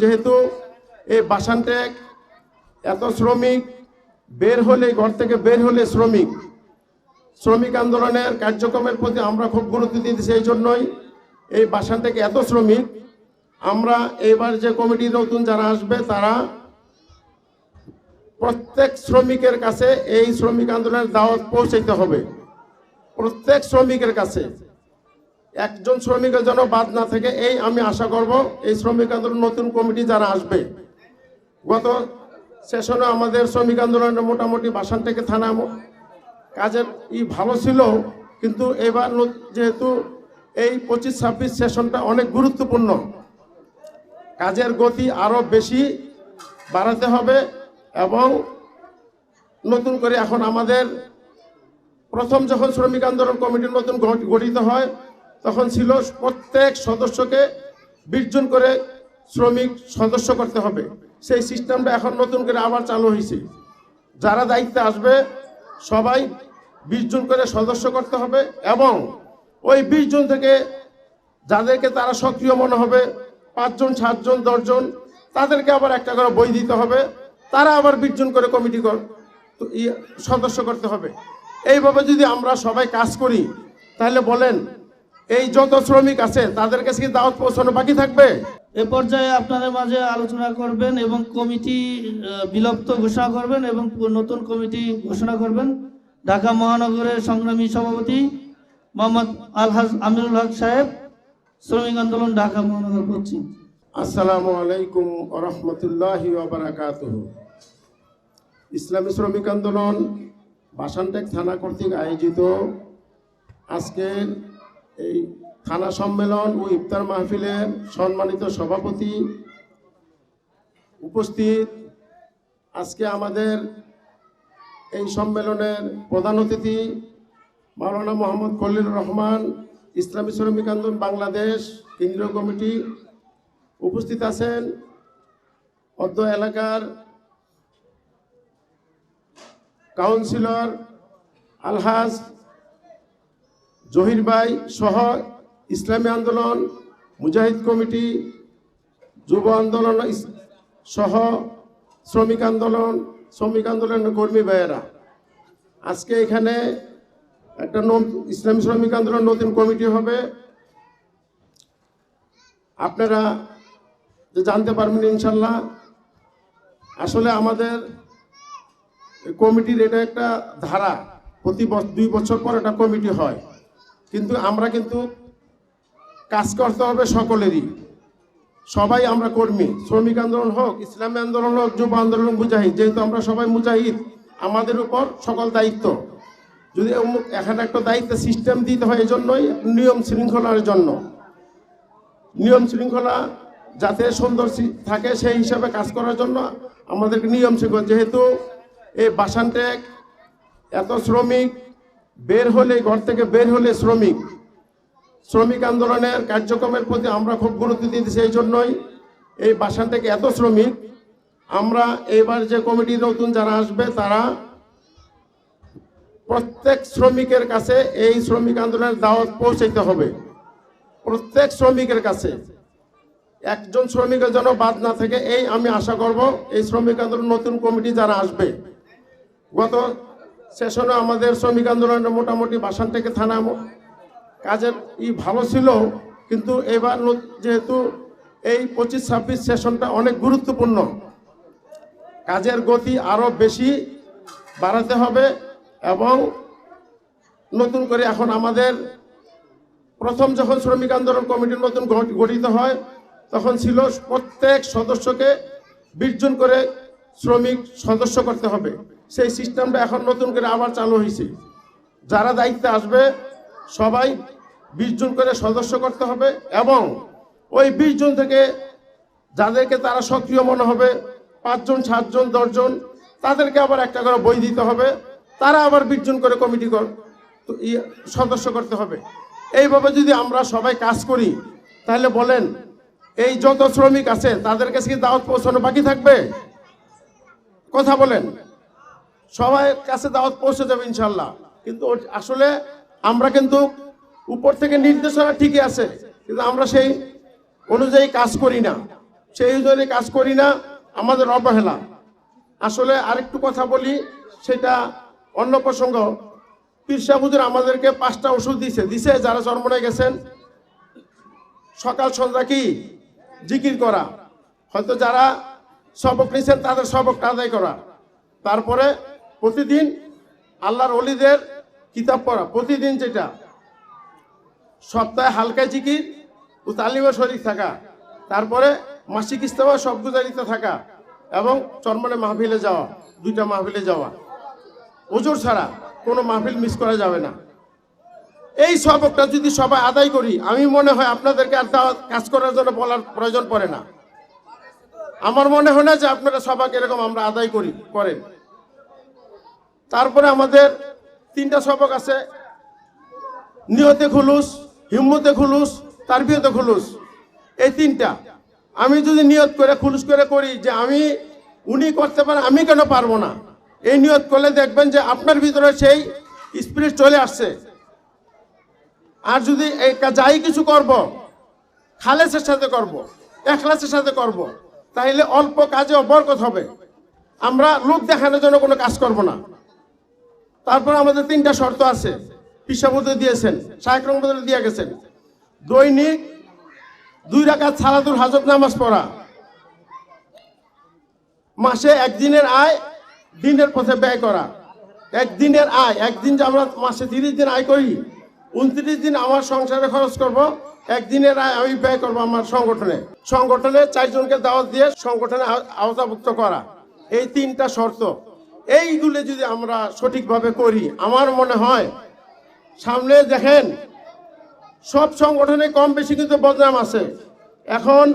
যেহেতু এই বাসানটেক এত শ্রমিক, বের হলে, ঘর থেকে বের হলে শ্রমিক। শ্রমিক আন্দোলনের কার্যক্রমের প্রতি আমরা খুব গুরুত্ব দিতেছি এই জন্যই এই বাসানটেক এত শ্রমিক। আমরা এবার যে কমিটি নতুন যারা আসবে, তারা প্রত্যেক শ্রমিকের কাছে এই শ্রমিক আন্দোলনের দাওয়াত পৌঁছাইতে হবে। প্রত্যেক শ্রমিকের কাছে। একজন শ্রমিকের জন্য বাদ না থেকে এই আমি আশা করব এই শ্রমিক আন্দোলন নতুন কমিটি যারা আসবে। গত সেশনে আমাদের শ্রমিক আন্দোলনের মোটামুটি বাসান থেকে থানা কাজের ই ভালো ছিল, কিন্তু এবার যেহেতু এই পঁচিশ, ছাব্বিশ সেশনটা অনেক গুরুত্বপূর্ণ, কাজের গতি আরও বেশি বাড়াতে হবে এবং নতুন করে এখন আমাদের প্রথম যখন শ্রমিক আন্দোলন কমিটি নতুন গঠিত হয় তখন ছিল প্রত্যেক সদস্যকে বিশ জন করে শ্রমিক সদস্য করতে হবে। সেই সিস্টেমটা এখন নতুন করে আবার চালু হয়েছে যারা দায়িত্বে আসবে, সবাই বিশ জন করে সদস্য করতে হবে এবং ওই বিশ জন থেকে যাদেরকে তারা সক্রিয় মনে হবে পাঁচজন সাতজন দশজন তাদেরকে আবার একটা করে বই দিতে হবে। তারা আবার বিশ জন করে কমিটি সদস্য করতে হবে। এইভাবে যদি আমরা সবাই কাজ করি, তাহলে বলেন এই যত শ্রমিক আছে তাদের কাছে কি দাওয়াত পৌঁছানো বাকি থাকবে? এ পর্যায়ে আপনাদের মাঝে আলোচনা করবেন এবং কমিটি বিলুপ্ত ঘোষণা করবেন এবং নতুন কমিটি ঘোষণা করবেন। ঢাকা মহানগরের সংগ্রামী সভাপতি মোহাম্মদ আলহাজ আমিরুল হক সাহেব শ্রমিক আন্দোলন ঢাকা মহানগর পশ্চিম। আসসালামু আলাইকুম রহমতুল্লাহি বারাকাতুহ ইসলামী শ্রমিক আন্দোলন বাসানটেক থানা কর্তৃক আয়োজিত আজকের এই থানা সম্মেলন ও ইফতার মাহফিলের সম্মানিত সভাপতি উপস্থিত। আজকে আমাদের এই সম্মেলনের প্রধান অতিথি মাওলানা মোহাম্মদ খলিল রহমান, ইসলামী শ্রমিক আন্দোলন বাংলাদেশ কেন্দ্রীয় কমিটি উপস্থিত আছেন। অদ্য এলাকার কাউন্সিলর আলহাজ জহির ভাই সহ ইসলামী আন্দোলন, মুজাহিদ কমিটি, যুব আন্দোলন সহ শ্রমিক আন্দোলন, শ্রমিক আন্দোলনের কর্মী ভাইয়েরা। আজকে এখানে একটা ইসলামী শ্রমিক আন্দোলন নতুন কমিটি হবে। আপনারা যে জানতে পারবেন ইনশাল্লাহ, আসলে আমাদের কমিটির এটা একটা ধারা। প্রতি দুই বছর পর একটা কমিটি হয়। কিন্তু আমরা কিন্তু কাজ করতে হবে সকলেরই। সবাই আমরা কর্মী, শ্রমিক আন্দোলন হোক, ইসলামী আন্দোলন হোক, যুব আন্দোলন মুজাহিদ, যেহেতু আমরা সবাই মুজাহিদ, আমাদের উপর সকল দায়িত্ব। যদি এখানে একটা দায়িত্ব সিস্টেম দিতে হয় এই জন্যই নিয়ম শৃঙ্খলার জন্য। নিয়ম শৃঙ্খলা যাতে সুন্দর থাকে সেই হিসাবে কাজ করার জন্য আমাদেরকে নিয়ম শৃঙ্খলা যেহেতু এই বাসানটেক এত শ্রমিক বের হলে ঘর থেকে বের হলে শ্রমিক। শ্রমিক আন্দোলনের কার্যক্রমের প্রতি আমরা খুব গুরুত্ব দিতেছি এই জন্যই এই বাসা থেকে এত শ্রমিক। আমরা এবার যে কমিটি নতুন যারা আসবে, তারা প্রত্যেক শ্রমিকের কাছে এই শ্রমিক আন্দোলনের দাওয়াত পৌঁছাইতে হবে। প্রত্যেক শ্রমিকের কাছে। একজন শ্রমিকের জন্য বাদ না থেকে এই আমি আশা করব এই শ্রমিক আন্দোলন নতুন কমিটি যারা আসবে। গত সেশনে আমাদের শ্রমিক আন্দোলনের মোটামুটি বাসান থেকে থানা কাজের ই ভালো ছিল, কিন্তু এবার যেহেতু এই পঁচিশ, ছাব্বিশ সেশনটা অনেক গুরুত্বপূর্ণ, কাজের গতি আরও বেশি বাড়াতে হবে এবং নতুন করে এখন আমাদের প্রথম যখন শ্রমিক আন্দোলন কমিটি নতুন গঠিত হয়, তখন ছিল প্রত্যেক সদস্যকে বিশ জন করে শ্রমিক সদস্য করতে হবে। সেই সিস্টেমটা এখন নতুন করে আবার চালু হয়েছে যারা দায়িত্বে আসবে, সবাই বিশ জন করে সদস্য করতে হবে এবং ওই বিশ জন থেকে যাদেরকে তারা সক্রিয় মনে হবে পাঁচজন সাতজন দশজন তাদেরকে আবার একটা করে বই দিতে হবে। তারা আবার বিশ জন করে কমিটি সদস্য করতে হবে। এইভাবে যদি আমরা সবাই কাজ করি, তাহলে বলেন, এই যত শ্রমিক আছে, তাদের কাছে কি দাওয়াত পৌঁছানো বাকি থাকবে? কথা বলেন। সবাই কাছে দাওয়াত পৌঁছে যাবে ইনশাল্লাহ কিন্তু আসলে আমরা কিন্তু উপর থেকে নির্দেশনা ঠিকই আছে, কিন্তু আমরা সেই অনুযায়ী কাজ করি না। সেই জন্য কাজ করি না, আমাদের অবহেলা। আসলে আরেকটু কথা বলি, সেটা অন্য প্রসঙ্গ। পীরসা আমাদেরকে পাঁচটা ওষুধ দিছে। দিছে যারা জন্মনে গেছেন, সকাল সন্ধ্যা কি জিকির করা। হয়তো যারা সবক নিছেন, তাদের সবকটা আদায় করা। তারপরে প্রতিদিন আল্লাহর অলিদের কিতাব পড়া, প্রতিদিন যেটা। সপ্তাহে হালকা জিকির ও তালিমে শরীর থাকা, তারপরে মাসিক ইস্তেমা সব গুজারিতে থাকা এবং চরমনে মাহফিলে যাওয়া, দুইটা মাহফিলে যাওয়া। ওজোর ছাড়া কোনো মাহফিল মিস করা যাবে না। এই সবকটা যদি সবাই আদায় করি, আমি মনে হয় আপনাদেরকে আর কাজ করার জন্য বলার প্রয়োজন পড়ে না। আমার মনে হয় না যে আপনারা সবাই এরকম আমরা আদায় করি, করেন। তারপরে আমাদের তিনটা সবক আছে। নিয়তে খুলুস, হিম্মতে খুলুস, তারবিয়তে খুলুস। এই তিনটা। আমি যদি নিয়ত করে, খুলুস করে করি যে আমি, উনি করতে পারেন আমি কেন পারব না? এই নিয়ত করলে দেখবেন যে আপনার ভিতরে সেই স্পিরিট চলে আসছে। আর যদি যাই কিছু করব, খালেসের সাথে করব এখলাসের সাথে করব তাহলে অল্প কাজে বরকত হবে। আমরা লোক দেখানোর জন্য কোনো কাজ করব না। তারপর আমাদের তিনটা শর্ত আছে। পিসাবুদ্ধ দিয়েছেন শাহেক রহমতুল্লাহ দিয়ে গেছেন। দৈনিক দুই রাকাত সালাতুল হাজত নামাজ পড়া। মাসে একদিনের আয়, দিনের পথে ব্যয় করা। একদিনের আয়, একদিন যে আমরা মাসে তিরিশ দিন আয় করি, উনত্রিশ দিন আমার সংসারে খরচ করব একদিনের আমি ব্যয় করব আমার সংগঠনে। সংগঠনে চারজনকে দাওয়াত দিয়ে সংগঠনে আওতাভুক্ত করা। এই তিনটা শর্ত। এইগুলো যদি আমরা সঠিকভাবে করি, আমার মনে হয়, সামনে দেখেন, সব সংগঠনে কম বেশি কিন্তু বদনাম আছে। এখন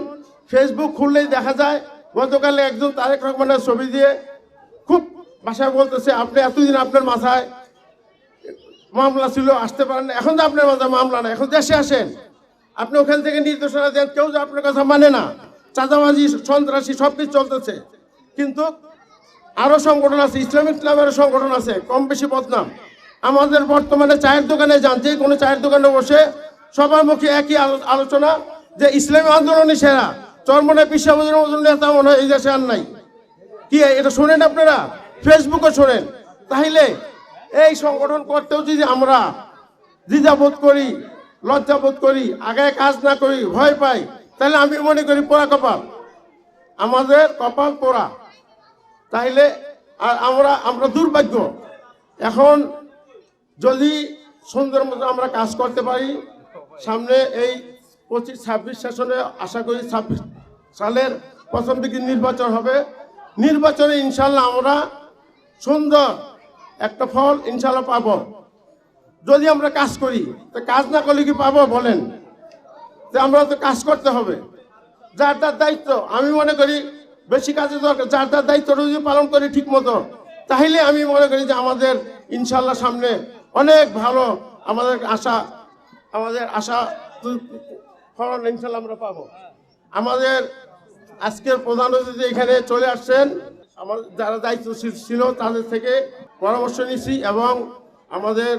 ফেসবুক খুললেই দেখা যায়, গতকালে একজন তারেক রহমানের ছবি দিয়ে খুব ভাষায় বলতেছে, আপনি এতদিন আপনার মাথায় মামলা ছিল, আসতে পারেন। এখন তো আপনার মাথায় মামলা না এখন দেশে আসেন। আপনি ওখান থেকে নির্দেশনা দেন, কেউ যে আপনার কথা মানে না। চাঁদাবাজি, সন্ত্রাসী সব কিছু চলতেছে। কিন্তু আরও সংগঠন আছে, ইসলামিক ক্লাবের সংগঠন আছে, কম বেশি বদনাম। আমাদের বর্তমানে চায়ের দোকানে যান, যে কোনো চায়ের দোকানে বসে সবার মুখে একই আলোচনা যে ইসলামী আন্দোলনই সেরা। চর্মনে মতন নেতা মনে হয় এই দেশে আর নাই। কি, এটা শোনেন আপনারা? ফেসবুকে শোনেন। তাহলে এই সংগঠন করতেও যদি আমরা দ্বিধাবোধ করি লজ্জাবোধ করি, আগে কাজ না করি, ভয় পাই। তাহলে আমি মনে করি পোড়া কপাল। আমাদের কপাল পোড়া। তাইলে আর আমরা আমরা দুর্ভাগ্য। এখন যদি সুন্দর মতো আমরা কাজ করতে পারি, সামনে এই পঁচিশ, ছাব্বিশ সেশনে আশা করি ছাব্বিশ সালের প্রথম দিকে নির্বাচন হবে। নির্বাচনে ইনশাল্লাহ আমরা সুন্দর একটা ফল ইনশাল্লাহ পাবো। যদি আমরা কাজ করি, তো কাজ না করলে কি পাবো বলেন? তো আমরা তো কাজ করতে হবে। যার তার দায়িত্ব, আমি মনে করি বেশি কাজের দরকার, যার তার দায়িত্ব যদি পালন করি ঠিক মতো তাহলে আমি মনে করি যে আমাদের ইনশাল্লাহ সামনে অনেক ভালো আমাদের আশা আমাদের আশা ফলন ইনশাল্লাহ আমরা পাবো। আমাদের আজকের প্রধান অতিথি এখানে চলে আসছেন। আমার যারা দায়িত্বশীল ছিল, তাদের থেকে পরামর্শ নিছি এবং আমাদের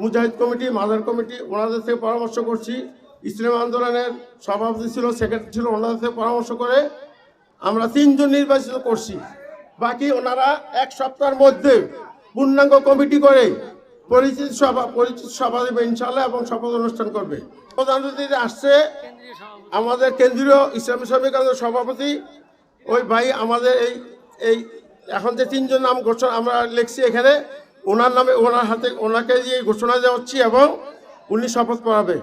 মুজাহিদ কমিটি মাদার কমিটি, ওনাদের থেকে পরামর্শ করছি। ইসলাম আন্দোলনের সভাপতি ছিল, সেক্রেটারি ছিল, ওনাদের থেকে পরামর্শ করে আমরা তিনজন নির্বাচিত করছি। বাকি ওনারা এক সপ্তাহের মধ্যে পূর্ণাঙ্গ কমিটি করে পরিচিত সভা পরিচিত সভা দেবে ইনশাল্লাহ এবং শপথ অনুষ্ঠান করবে। প্রধান অতিথি আসছে, আমাদের কেন্দ্রীয় ইসলামী শ্রমিক সভাপতি, ওই ভাই আমাদের এই এই, এখন যে তিনজন নাম ঘোষণা আমরা লিখছি এখানে ওনার নামে ওনার হাতে ওনাকে দিয়ে ঘোষণা দেওয়া হচ্ছে এবং উনি শপথ পড়াবে।